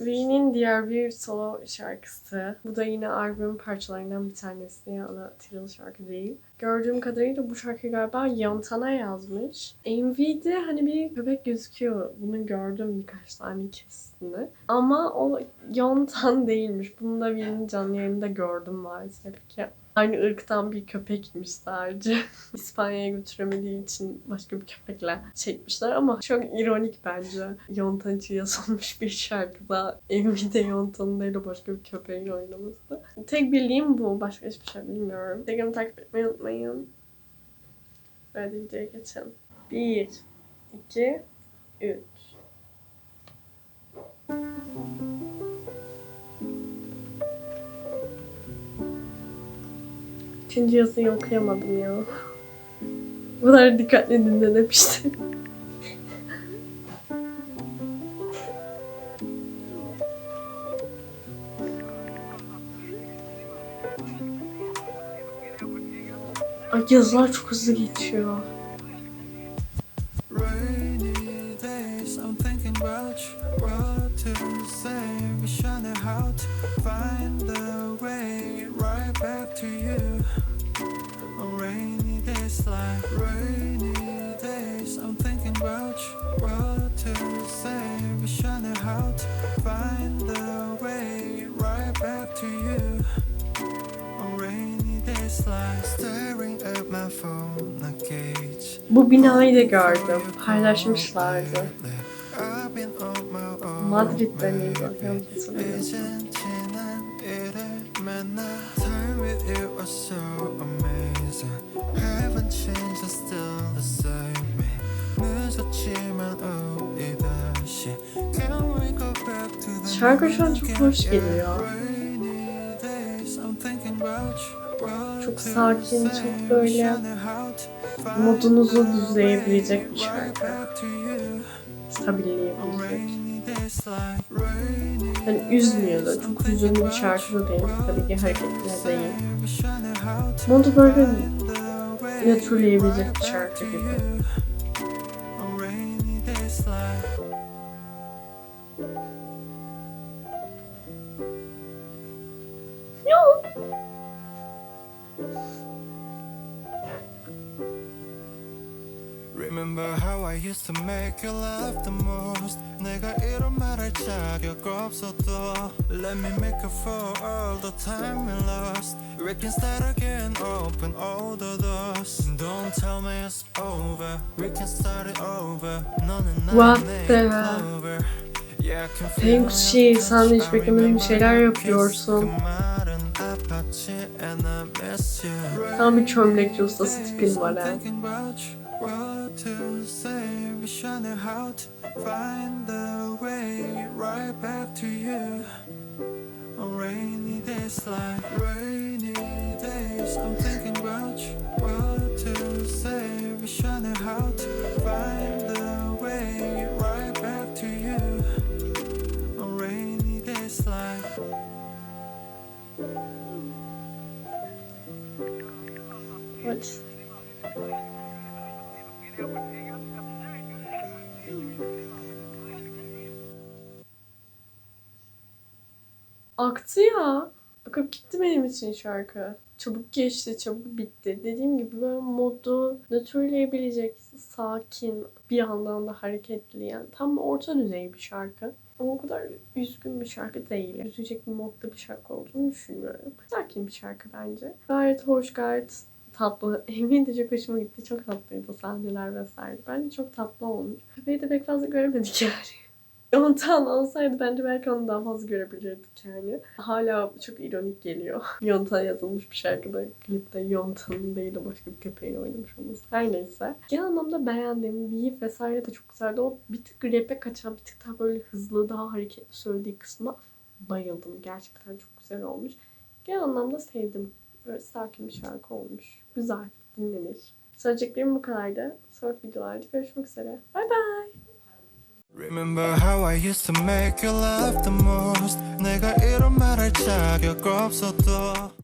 V'nin diğer bir solo şarkısı. Bu da yine albümün parçalarından bir tanesi. Yani title şarkı değil. Gördüğüm kadarıyla bu şarkıyı galiba Yantana yazmış. MV'de hani bir köpek gözüküyor. Bunu gördüm birkaç tane kesitinde. Ama o Yantan değilmiş. Bunu da V'nin canlı yayında gördüm maalesef ki. Aynı ırktan bir köpekmiş sadece. İspanya'ya götüremediği için başka bir köpekle çekmişler ama çok ironik bence. Yontan için yazılmış bir şarkıda MV'de Yontan'ın değil de başka bir köpeğin oynaması. Tek bildiğim bu. Başka hiçbir şey bilmiyorum. Instagram'ı takip etmeyi unutmayın. Hadi videoya geçelim. 1, 2, 3. Üçüncü yazıyı okuyamadım ya. Kadar dikkatli dinlememiştim. Ay yazılar çok hızlı geçiyor. Find the way back to you. On rainy days like rainy days, I'm thinking about you, what to say. Wish I knew how to find the way right back to you. On rainy days like staring at my phone, I gauge. Bu binayı da gördüm. Paylaşmışlardı. I've been on my own. Madrid'de miydi? Yanlış hatırlamıyorum. 이젠 지난 일을 맨날 Time with you was so amazing Haven't changed, I'm still the same me 늦었지만 우리 다시 Can we go back to the Şarkı şu an çok hoş geliyor. rainy days I'm thinking about you what Çok to sakin, say. çok böyle Wish I knew how to find modunuzu the düzleyebilecek bir way şarkı. right back to you. Stabilleyebilecek. Rainy days like rainy Hani üzmüyor da çok hüzünlü bir şarkı da değil. Tabii ki hareketli değil. Modu böyle nötrleyebilecek bir şarkı gibi. Yok. Remember how I used to make you laugh the most 내가 이런 말 할 자격 없어도 Let me make up for all the time we lost We can start again, open all the doors Don't tell me it's over We can start it over 너는 What 나의 the- clover Yeah, I can feel Pengşi, your sen de hiç touch. I beklemediğin really şeyler wanna kiss. yapıyorsun. 그 말은 아팠지 and I miss you Tam bir çömlekçi ustası tipin var ha. What to say. Wish I knew how to find the way right back to you. On rainy days like rainy days, I'm thinking about you, what to say. Wish I knew how to find the way right back to you. On rainy days like. What? Aktı ya. Akıp gitti benim için şarkı. Çabuk geçti, çabuk bitti. Dediğim gibi böyle modu nötrleyebilecek, sakin, bir yandan da hareketli yani. Tam orta düzey bir şarkı. Ama o kadar üzgün bir şarkı değil. Üzecek bir modda bir şarkı olduğunu düşünmüyorum. Sakin bir şarkı bence. Gayet hoş, gayet tatlı. Emin de çok hoşuma gitti. Çok tatlıydı sahneler vesaire. Bence çok tatlı olmuş. Köpeği de pek fazla göremedik yani. Yontan olsaydı bence belki onu daha fazla görebilirdik yani. Hala çok ironik geliyor. Yontan yazılmış bir şarkıda klipte Yontan'ın değil de başka bir köpeğin oynamış olması. Her neyse. Genel anlamda beğendim. Beat vesaire de çok güzeldi. O bir tık rap'e kaçan, bir tık daha böyle hızlı, daha hareketli söylediği kısma bayıldım. Gerçekten çok güzel olmuş. Genel anlamda sevdim. Böyle sakin bir şarkı olmuş. Güzel, dinlenir. Söyleyeceklerim bu kadardı. Sonraki videolarda görüşmek üzere. Bye bye. Remember how I used to make you laugh the most 내가 이런 말할 자격 없어도